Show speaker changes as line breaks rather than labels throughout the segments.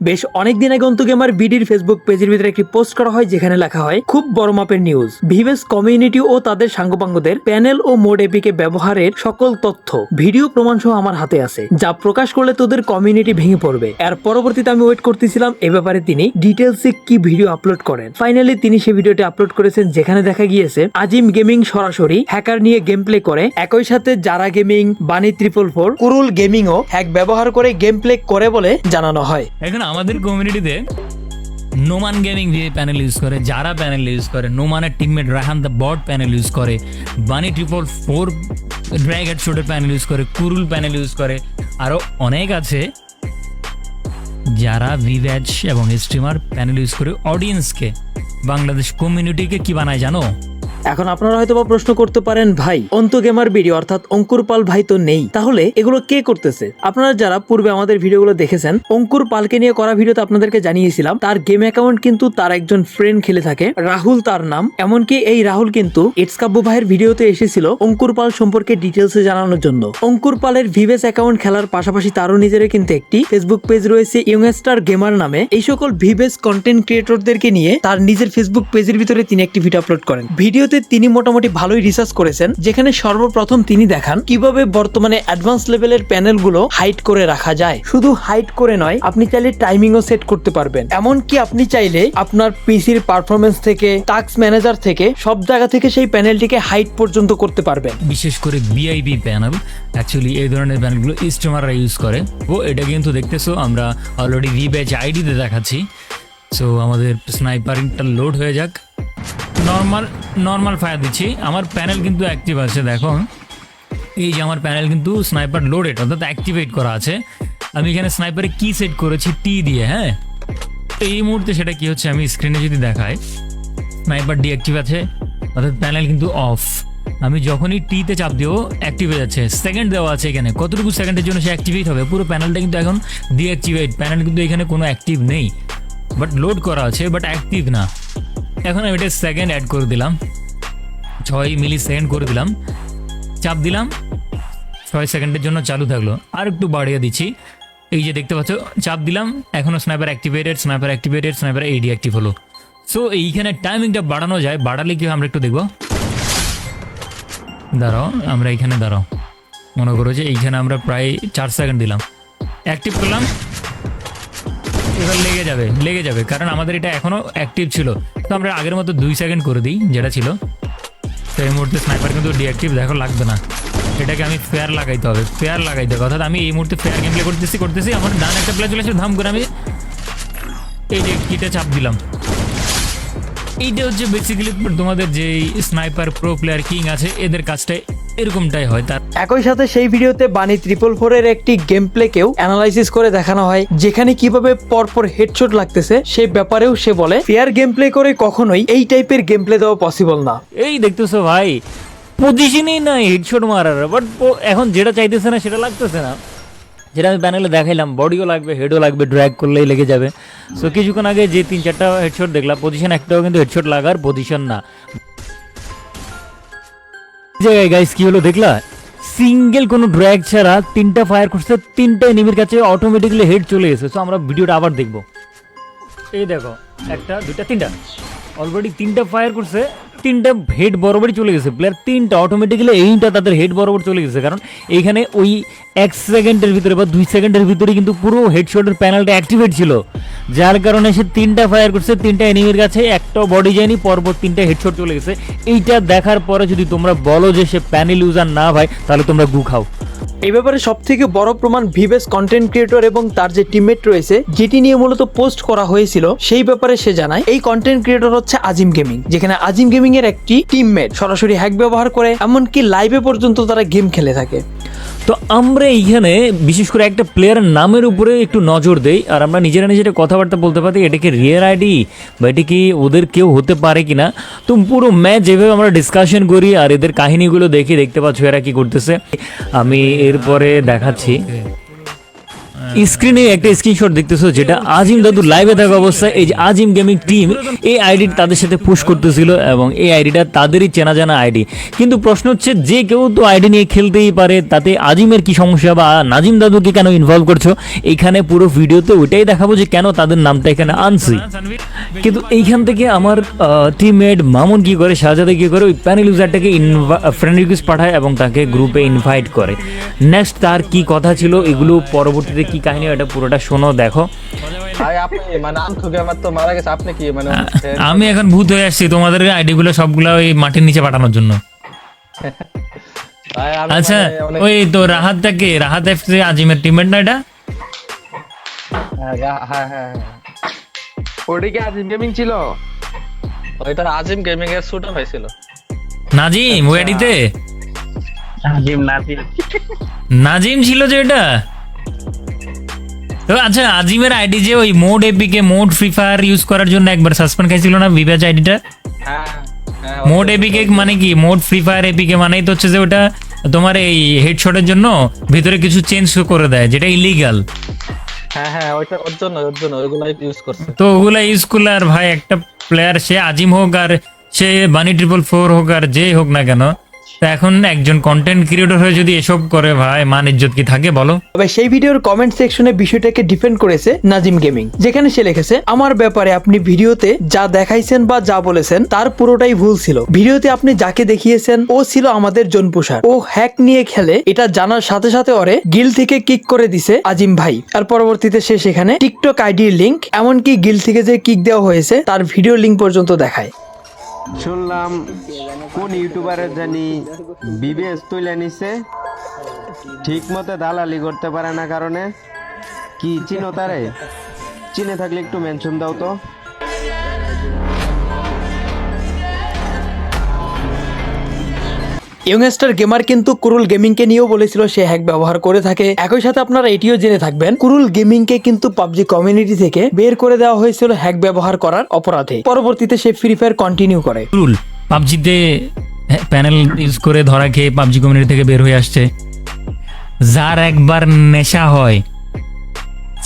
বেশ অনেকদিন আগে অন্তু গেমার বিডির ফেসবুক পেজের ভিতরে একটি পোস্ট করা হয়, যেখানে লেখা হয়, খুব বড় মাপের নিউজ ভিভেস কমিউনিটি ও তাদের সাঙ্গপাঙ্গদের প্যানেল ও মোড এপিকে ব্যবহারের সকল তথ্য ভিডিও প্রমাণ সহ আমার হাতে আছে, যা প্রকাশ করলে তোদের কমিউনিটি ভেঙে পড়বে। এর পরবর্তীতে আমি ওয়েট করতেছিলাম, এ ব্যাপারে তিনি ডিটেলসে কি ভিডিও আপলোড করেন। ফাইনালি তিনি সেই ভিডিওটি আপলোড করেছেন, যেখানে দেখা গিয়েছে, আজিম গেমিং সরাসরি হ্যাকার নিয়ে গেম প্লে করে, একই সাথে যারা গেমিং বানি ট্রিপল ফোর কুরুল গেমিংও হ্যাক ব্যবহার করে গেম প্লে করে বলে জানানো হয়।
এখন আমাদের কমিউনিটিতে নোমান গেমিং ভিএ প্যানেল ইউজ করে যারা প্যানেল ইউজ করে নোমানের teammate Rahan the bot panel use করে Bunny triple four drag head শোটের panel use করে কুরুল প্যানেল ইউজ করে আরও অনেক আছে। যারা ভিভ্যাচ এবং স্ট্রিমার প্যানেল ইউজ করে অডিয়েন্সকে বাংলাদেশ কমিউনিটিকে কি বানায় জানো?
এখন আপনারা হয়তো বা প্রশ্ন করতে পারেন, ভাই, অন্ত গেমার ভিডিও অর্থাৎ অঙ্কুর পাল ভাই তো নেই। তাহলে এগুলো কে করতেছে? আপনারা যারা পূর্বে আমাদের ভিডিওগুলো দেখেছেন, অঙ্কুর পালকে নিয়ে করা ভিডিওতে আপনাদেরকে জানিয়েছিলাম, তার গেম অ্যাকাউন্ট কিন্তু তার একজন ফ্রেন্ড খেলে থাকে, রাহুল তার নাম। এমনকি এই রাহুল কিন্তু ইটস কাব্য ভাইয়ের ভিডিওতে এসেছিল অঙ্কুর পাল সম্পর্কে ডিটেলসে জানানোর জন্য। অঙ্কুর পালের ভিভেস অ্যাকাউন্ট খেলার পাশাপাশি তারও নিজের কিন্তু একটি ফেসবুক পেজ রয়েছে ইয়ংস্টার গেমার নামে। এই সকল ভিভেস কন্টেন্ট ক্রিয়েটরদেরকে নিয়ে তার নিজের ফেসবুক পেজের ভিতরে তিনি একটি ভিডিও আপলোড করেন। ভিডিওতে তিনি মোটামুটি ভালোই রিসার্চ করেছেন, যেখানে সর্বপ্রথম তিনি দেখান কীভাবে বর্তমানে অ্যাডভান্স লেভেলের প্যানেলগুলো হাইট করে রাখা যায়। শুধু হাইট করে নয়, আপনি চাইলে টাইমিংও সেট করতে পারবেন। এমনকি আপনি চাইলে আপনার পিসির পারফরমেন্স থেকে টাস্ক ম্যানেজার থেকে, সব জায়গা থেকে সেই প্যানেলটিকে হাইট পর্যন্ত করতে পারবেন।
বিশেষ করে বিআইবি প্যানেল অ্যাকচুয়ালি এই ধরনের প্যানেলগুলো স্টিমাররা ইউজ করে। ও, এটা কিন্তু দেখতেছো, আমরা অলরেডি রিব্যাচ আইডিতে দেখাচ্ছি। সো আমাদের স্নাইপারিংটা লোড হয়ে যাক। নর্মাল নর্মাল ফায়ার দিচ্ছি। আমার প্যানেল কিন্তু অ্যাক্টিভ আছে দেখো এই যে আমার প্যানেল কিন্তু স্নাইপার লোডেড অর্থাৎ অ্যাক্টিভেট করা আছে। আমি এখানে স্নাইপারে কি সেট করেছি টি দিয়ে হ্যাঁ? তো এই মুহূর্তে সেটা কি হচ্ছে, আমি স্ক্রিনে যদি দেখাই স্নাইপার ডিঅ্যাক্টিভ আছে, অর্থাৎ প্যানেল কিন্তু অফ আমি যখনই টিতে চাপ দিও অ্যাক্টিভ হয়ে যাচ্ছে। সেকেন্ড দেওয়া আছে এখানে। কতটুকু সেকেন্ডের জন্য সে অ্যাক্টিভেট হবে? পুরো প্যানেলটা কিন্তু এখন ডিঅ্যাক্টিভেট প্যানেল কিন্তু এখানে কোনো অ্যাক্টিভ নেই। বাট লোড করা আছে বাট অ্যাক্টিভ না। এখন আমি এটা সেকেন্ড অ্যাড করে দিলাম। ছয় মিলি সেকেন্ড করে দিলাম। চাপ দিলাম। ছয় সেকেন্ডের জন্য চালু থাকল। আর একটু বাড়িয়ে দিচ্ছি। এই যে দেখতে পাচ্ছ, চাপ দিলাম। এখনও sniper activated sniper activated sniper eighty active হলো। সো এইখানে টাইমিংটা বাড়ানো যায়। বাড়ালে কি আমরা একটু দেখব। দাঁড়াও, আমরা এইখানে দাঁড়াও। মনে করো যে এইখানে আমরা প্রায় চার সেকেন্ড দিলাম। অ্যাক্টিভ করলাম। এবার লেগে যাবে লেগে যাবে। কারণ আমাদের এটা এখনও অ্যাক্টিভ ছিল। তো আমরা আগের মতো দুই সেকেন্ড করে দিই, যেটা ছিল। তো এই মুহূর্তে স্নাইপার কিন্তু ডিঅ্যাক্টিভ দেখো লাগবে না। এটাকে আমি ফেয়ার লাগাইতে হবে ফেয়ার লাগাইতে হবে। অর্থাৎ আমি এই মুহূর্তে ফেয়ার গেম প্লে করতেছি করতেছি, আমার ডান একটা প্লে চলে আসে ধাম করে আমি এই যে কিটা চাপ দিলাম। এইটা হচ্ছে বেসিক্যালি তোমাদের যে স্নাইপার প্রো প্লেয়ার কিং আছে, এদের কাজটা এরকমটাই হয় তার
একই সাথে সেই ভিডিওতে বানি ট্রিপল ফোরের একটি গেম প্লেকেও অ্যানালাইসিস করে দেখানো হয় যেখানে কীভাবে পরপর হেডশট লাগতেছে সেই ব্যাপারেও সে বলে ফেয়ার গেম প্লে করে কখনোই এই টাইপের গেম প্লে দেওয়া পসিবল না।
এই দেখতেছো ভাই পজিশনই নাই হেডশট মারার বাট এখন যেটা চাইতেছে না সেটা লাগতেছে না। যেটা আমি প্যানেলে দেখাইলাম বডিও লাগবে হেডও লাগবে ড্র্যাগ করলেই লেগে যাবে। সো কিছুক্ষণ আগে যে তিন চারটা হেডশট দেখলাম পজিশন একটাও কিন্তু হেডশট লাগার পজিশন না। জায়গায় গাইস কি হলো দেখলা? সিঙ্গেল কোনো ড্র্যাগ ছাড়া তিনটা ফায়ার করছে, তিনটা এনিমির কাছে অটোমেটিকলি হেড চলে এসে সো আমরা ভিডিওটা আবার দেখব। এই দেখো, একটা দুটা তিনটা। অলরেডি তিনটা ফায়ার করছে তিনটা হেড বরাবরই চলে গেছে। প্লেয়ার তিনটা অটোমেটিক্যালি এইটা তাদের হেড বরাবর চলে গেছে। কারণ এইখানে ওই এক সেকেন্ডের ভিতরে বা দুই সেকেন্ডের ভিতরে কিন্তু পুরো হেডশটের প্যানেলটা অ্যাক্টিভেট ছিল। যার কারণে সে তিনটা ফায়ার করছে, তিনটা এনিমির কাছে একটা বডি যায়নি, পরপর তিনটা হেডশট চলে গেছে। এইটা দেখার পরে যদি তোমরা বলো যে সে প্যানেল ইউজার না ভাই, তাহলে তোমরা গু খাও।
এই ব্যাপারে সব থেকে বড় প্রমাণ ভিভেস কন্টেন্ট ক্রিয়েটর এবং তার যে টিমমেট রয়েছে, যেটি নিয়ে মূলত পোস্ট করা হয়েছিল, সেই ব্যাপারে সে জানায়, এই কন্টেন্ট ক্রিয়েটর হচ্ছে আজিম গেমিং যেখানে আজিম গেমিং এর একটি টিমমেট সরাসরি হ্যাক ব্যবহার করে, এমনকি লাইভে পর্যন্ত তারা গেম খেলে থাকে।
তো আমরা এইখানে বিশেষ করে একটা প্লেয়ারের নামের উপরে একটু নজর দেই, আর আমরা নিজেরা নিজেরা কথাবার্তা বলতে পারি এটা কি রিয়েল আইডি বা এটা কি ওদের কেউ হতে পারে কি না তো পুরো ম্যাচ যেভাবে আমরা ডিসকাশন করি আর এদের কাহিনীগুলো দেখি, দেখতে পাচ্ছ এরা কি করতেছে। আমি এরপরে দেখাচ্ছি। স্ক্রিনে একটা স্ক্রিনশট দেখতেছো যেটা আজিম দাদু লাইভে থাকা অবস্থায় এই যে আজিম গেমিং টিম এই আইডি তাদের সাথে পুশ করতেছিল এবং এই আইডিটা তাদেরই চেনা জানা আইডি কিন্তু প্রশ্ন হচ্ছে যে কেউ তো আইডি নিয়ে খেলতেই পারে তাতে আজিমের কি সমস্যা বা নাজিম দাদুকে কেন ইনভলভ করছ? এখানে পুরো ভিডিওতে ওইটাই দেখাবো যে কেন তাদের নামটা এখানে আনছি কিন্তু এইখান থেকে আমার টিমমেট মামুন কি করে শাহজাদে কি করে ওই প্যানেল ইউজারটাকে ফ্রেন্ড রিকোয়েস্ট পাঠায় এবং তাকে গ্রুপে ইনভাইট করে। নেক্সট তার কি কথা ছিল এগুলো পরবর্তীতে কি কাহিনী এটা পুরোটা শোনো দেখো।
ভাই আপনি মানে আন্তু গেমার তো মারা গেছে আপনি কি মানে
আমি এখন ভূত হয়ে আসছি তোমাদের আইডিগুলো সবগুলো ওই মাটির নিচে পাঠানোর জন্য। আচ্ছা
মানে
ওই তো রাহাতটা কে? রাহাত এফসি আজিমের টিমমেট না এটা?
হ্যাঁ হ্যাঁ হ্যাঁ।
ওটা কি আজিম গেমিং ছিল?
ওইটা আজিম গেমিং এর শুটার হয়েছিল।
নাজিম ওই আইডিতে?
আজিম নাজিম।
নাজিম ছিল যে এটা? আচ্ছা আজিমের আইডি যে ওই mod APK mod Free Fire use করার জন্য একবার সাসপেন্ড খাইছিল না বিভাজ আইডিটা
হ্যাঁ হ্যাঁ
মোড এপিকে মানে কি? মোড ফ্রি ফায়ার এপিকে মানেই তো হচ্ছে যে ওটা তোমার এই হেডশটের জন্য ভিতরে কিছু চেঞ্জ করে দেয় যেটা ইলিগাল
হ্যাঁ হ্যাঁ ওইটা ওর জন্য ওর জন্য ওইগুলো ইউজ করছে।
তো ওগুলা ইউজ করলে আর ভাই একটা প্লেয়ার সে আজিম হোক আর সে বানি ট্রিপল ফোর হোক আর যেই হোক না কেন তা এখন একজন কন্টেন্ট ক্রিয়েটর হয়ে যদি এসব করে ভাই, মান ইজ্জত কি থাকে বলো?
তবে সেই ভিডিওর কমেন্ট সেকশনে বিষয়টাকে ডিফেন্ড করেছে নাজিম গেমিং যেখানে সে লিখেছে, আমার ব্যাপারে আপনি ভিডিওতে যা দেখাইছেন বা যা বলেছেন, তার পুরোটাই ভুল ছিল। ভিডিওতে আপনি যাকে দেখিয়েছেন, ও ছিল আমাদের জনপুষার ও হ্যাক নিয়ে খেলে, এটা জানার সাথে সাথে ওরে গিল থেকে কিক করে দিছে আজিম ভাই। আর পরবর্তীতে সে সেখানে টিকটক আইডির লিংক এমনকি গিল থেকে যে কিক দেওয়া হয়েছে, তার ভিডিও লিংক পর্যন্ত দেখায়।
শুনলাম কোন ইউটিউবারের জানি বিবেস তুলে নিছে। ঠিক মতো দালালি করতে পারে না কারণে। কি চিনো তারে? চিনে থাকলে একটু মেনশন দাও তো।
ইয়ংস্টার গেমার কিন্তু কুরুল গেমিং কে নিয়েও বলেছিল সে হ্যাক ব্যবহার করে থাকে। একই সাথে আপনারা এটিও জেনে থাকবেন, কুরুল গেমিং কে কিন্তু পাবজি কমিউনিটি থেকে বের করে দেওয়া হয়েছিল হ্যাক ব্যবহার করার অপরাধে। পরবর্তীতে সে ফ্রি ফায়ার কন্টিনিউ করে।
কুরুল, পাবজিতে প্যানেল ইউজ করে ধরা খেয়ে পাবজি কমিউনিটি থেকে বের হয়ে আসছে। যার একবার নেশা হয়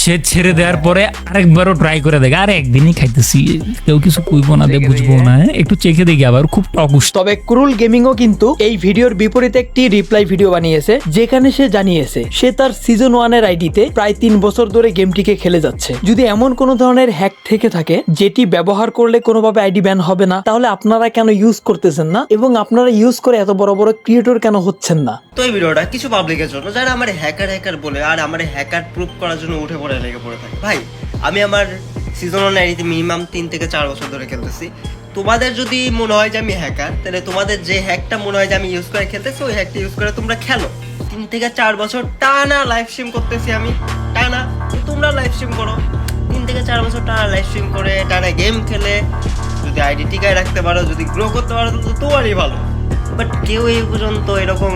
সে ছেড়ে দেওয়ার পরে আরেকবারও ট্রাই করে দেখে আরে একদিনই খাইতেছি। কেউ কিছু কইবো না দে বুঝব না হ্যাঁ? একটু চেখে দেখি আবার খুব টকুস
তবে কুরুল গেমিংও কিন্তু এই ভিডিওর বিপরীতে একটি রিপ্লাই ভিডিও বানিয়েছে যেখানে সে জানিয়েছে সে তার সিজন ওয়ানের আইডিতে প্রায় তিন বছর ধরে গেমটিকে খেলে যাচ্ছে। যদি এমন কোনো ধরনের হ্যাক থেকে থাকে যেটি ব্যবহার করলে কোনোভাবে আইডি ব্যান হবে না তাহলে আপনারা কেন ইউজ করতেছেন না? এবং আপনারা ইউজ করে এত বড় বড় ক্রিয়েটর কেন হচ্ছেন না?
তো এই ভিডিওটা কিছু পাবলিকের জন্য যারা আমার হ্যাকার হ্যাকার বলে আর আমার হ্যাকার প্রুফ করার জন্য উঠে পড়ে লেগে পড়ে থাকে। ভাই, আমি আমার সিজন ওয়ান মিনিমাম তিন থেকে চার বছর ধরে খেলতেছি। তোমাদের যদি মনে হয় যে আমি হ্যাকার তাহলে তোমাদের যে হ্যাকটা মনে হয় যে আমি ইউজ করে খেলতেছি, ওই হ্যাকটা ইউজ করে তোমরা খেলো। তিন থেকে চার বছর টানা লাইভ স্ট্রিম করতেছি আমি, টানা। তোমরা লাইভ স্ট্রিম করো। তিন থেকে চার বছর টানা লাইভ স্ট্রিম করে, টানা গেম খেলে, যদি আইডি টিকায় রাখতে পারো, যদি গ্রো করতে পারো তো তোমারই ভালো। বাট কেউ এই পর্যন্ত এরকম?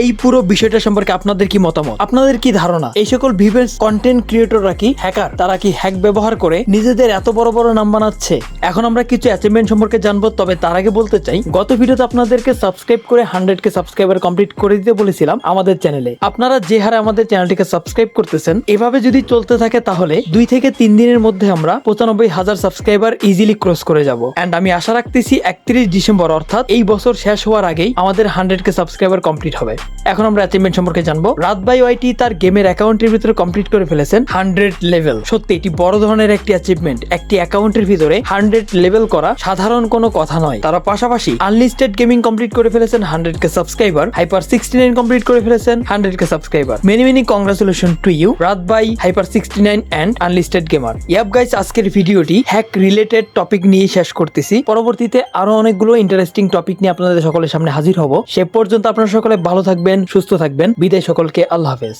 এই পুরো বিষয়টা সম্পর্কে আপনাদের কি মতামত? আপনাদের কি ধারণা? এই সকল ভিভেন্স কন্টেন্ট ক্রিয়েটররা কি হ্যাকার তারা কি হ্যাক ব্যবহার করে নিজেদের এত বড় বড় নাম বানাচ্ছে? এখন আমরা কিছু অ্যাচিভমেন্ট সম্পর্কে জানব, তবে তার আগে বলতে চাই, গত ভিডিওতে আপনাদেরকে সাবস্ক্রাইব করে হান্ড্রেড কে সাবস্ক্রাইবার কমপ্লিট করে দিতে বলেছিলাম আমাদের চ্যানেলে আপনারা যে হারে আমাদের চ্যানেলটিকে সাবস্ক্রাইব করতেছেন, এভাবে যদি চলতে থাকে তাহলে দুই থেকে তিন দিনের মধ্যে আমরা পঁচানব্বই হাজার সাবস্ক্রাইবার ইজিলি ক্রস করে যাব। এন্ড আমি আশা রাখতেছি একত্রিশ ডিসেম্বর অর্থাৎ এই বছর শেষ হওয়ার আগেই আমাদের হান্ড্রেড কে সাবস্ক্রাইবার কমপ্লিট হবে। এখন আমরা অ্যাচিভমেন্ট সম্পর্কে জানব। রাত বাই ওয়াইটি তার গেমের অ্যাকাউন্টের ভিতরে কমপ্লিট করে ফেলেছেন হান্ড্রেড লেভেল সত্যি, এটি বড় ধরনের একটি অ্যাচিভমেন্ট একটি অ্যাকাউন্টের ভিতরে হান্ড্রেড লেভেল করা সাধারণ কোনো কথা নয়। তারা পাশাপাশি আনলিস্টেড গেমিং কমপ্লিট করে ফেলেছেন hundred K subscriber hyper sixty nine complete করে ফেলেছেন hundred K subscriber many many congratulation to you রাত bye hyper sixty nine and unlisted gamer ইয়াব guys আজকের ভিডিওটি হ্যাক রিলেটেড টপিক নিয়ে শেষ করতেছি। পরবর্তীতে আরও অনেকগুলো ইন্টারেস্টিং টপিক নিয়ে আপনাদের সকলের সামনে হাজির হব। সে পর্যন্ত আপনারা সকলে ভালো থাকবেন সুস্থ থাকবেন। বিদায় সকলকে আল্লাহ হাফেজ।